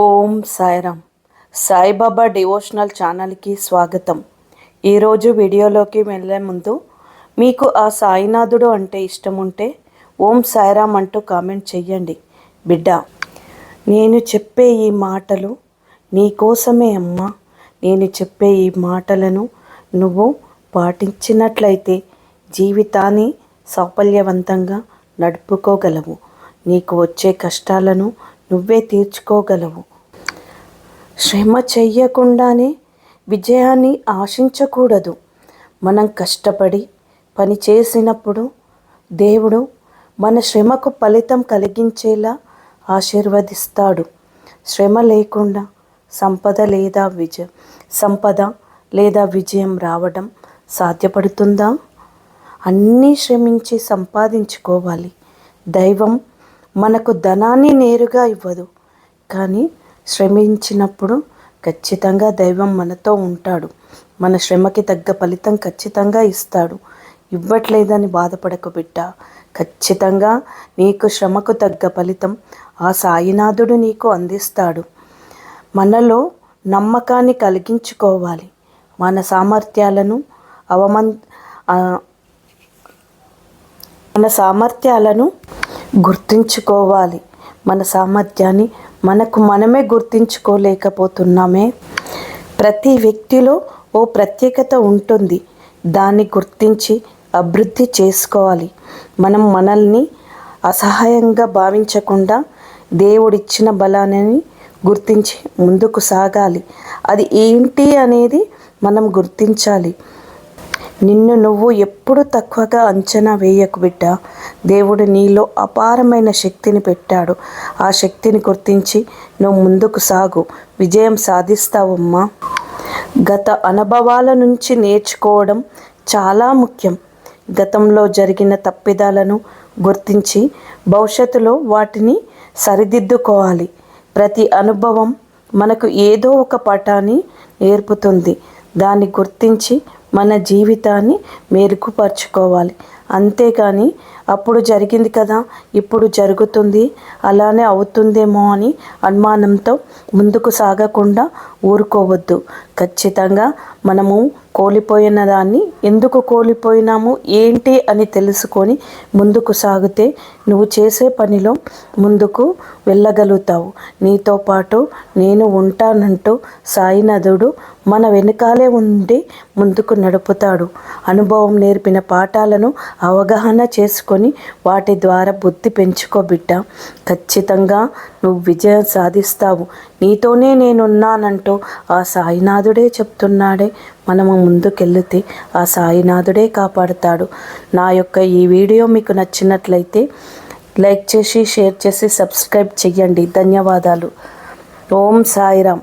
ఓం Sairam. Saibaba devotional ఛానల్కి స్వాగతం. ఈరోజు వీడియోలోకి వెళ్ళే ముందు మీకు ఆ సాయినాథుడు అంటే ఇష్టం ఉంటే ఓం సాయిరామ్ అంటూ కామెంట్ చెయ్యండి. బిడ్డ నేను చెప్పే ఈ మాటలు నీకోసమే అమ్మా. నేను చెప్పే ఈ మాటలను నువ్వు పాటించినట్లయితే జీవితాన్ని సౌపల్యవంతంగా నడుపుకోగలవు. నీకు వచ్చే కష్టాలను నువ్వే తీర్చుకోగలవు. శ్రమ చెయ్యకుండానే విజయాన్ని ఆశించకూడదు. మనం కష్టపడి పని చేసినప్పుడు దేవుడు మన శ్రమకు ఫలితం కలిగించేలా ఆశీర్వదిస్తాడు. శ్రమ లేకుండా సంపద లేదా విజయం సంపద లేదా విజయం రావడం సాధ్యపడుతుందా? అన్నీ శ్రమించి సంపాదించుకోవాలి. దైవం మనకు ధనాన్ని నేరుగా ఇవ్వదు. కానీ శ్రమించినప్పుడు ఖచ్చితంగా దైవం మనతో ఉంటాడు. మన శ్రమకి తగ్గ ఫలితం ఖచ్చితంగా ఇస్తాడు. ఇవ్వట్లేదని బాధపడకు బిడ్డ. ఖచ్చితంగా నీకు శ్రమకు తగ్గ ఫలితం ఆ సాయినాథుడు నీకు అందిస్తాడు. మనలో నమ్మకాన్ని కలిగించుకోవాలి. మన సామర్థ్యాలను అవమన్ మన సామర్థ్యాలను గుర్తించుకోవాలి. మన సామర్థ్యాన్ని మనకు మనమే గుర్తించుకోలేకపోతున్నామే. ప్రతి వ్యక్తిలో ఓ ప్రత్యేకత ఉంటుంది. దాన్ని గుర్తించి అభివృద్ధి చేసుకోవాలి. మనం మనల్ని అసహాయంగా భావించకుండా దేవుడిచ్చిన బలాన్ని గుర్తించి ముందుకు సాగాలి. అది ఏంటి అనేది మనం గుర్తించాలి. నిన్ను నువ్వు ఎప్పుడు తక్కువగా అంచనా వేయకు బిడ్డ. దేవుడు నీలో అపారమైన శక్తిని పెట్టాడు. ఆ శక్తిని గుర్తించి నువ్వు ముందుకు సాగు. విజయం సాధిస్తావమ్మా. గత అనుభవాల నుంచి నేర్చుకోవడం చాలా ముఖ్యం. గతంలో జరిగిన తప్పిదాలను గుర్తించి భవిష్యత్తులో వాటిని సరిదిద్దుకోవాలి. ప్రతి అనుభవం మనకు ఏదో ఒక పటాన్ని నేర్పుతుంది. దాన్ని గుర్తించి మన జీవితాన్ని మెరుగుపరుచుకోవాలి. అంతేకాని అప్పుడు జరిగింది కదా ఇప్పుడు జరుగుతుంది అలానే అవుతుందేమో అని అనుమానంతో ముందుకు సాగకుండా ఊరుకోవద్దు. ఖచ్చితంగా మనము కోల్పోయిన దాన్ని ఎందుకు కోల్పోయినాము ఏంటి అని తెలుసుకొని ముందుకు సాగితే నువ్వు చేసే పనిలో ముందుకు వెళ్ళగలుగుతావు. నీతో పాటు నేను ఉంటానంటూ సాయినాథుడు మన వెనుకాలే ఉండి ముందుకు నడుపుతాడు. అనుభవం నేర్పిన పాఠాలను అవగాహన చేసుకు చేసుకొని వాటి ద్వారా బుద్ధి పెంచుకో బిడ్డ. ఖచ్చితంగా నువ్వు విజయం సాధిస్తావు. నీతోనే నేనున్నానంటూ ఆ సాయినాథుడే చెప్తున్నాడే. మనము ముందుకెళ్తే ఆ సాయినాథుడే కాపాడుతాడు. నా యొక్క ఈ వీడియో మీకు నచ్చినట్లయితే లైక్ చేసి షేర్ చేసి సబ్స్క్రైబ్ చేయండి ధన్యవాదాలు. ఓం సాయిరామ్.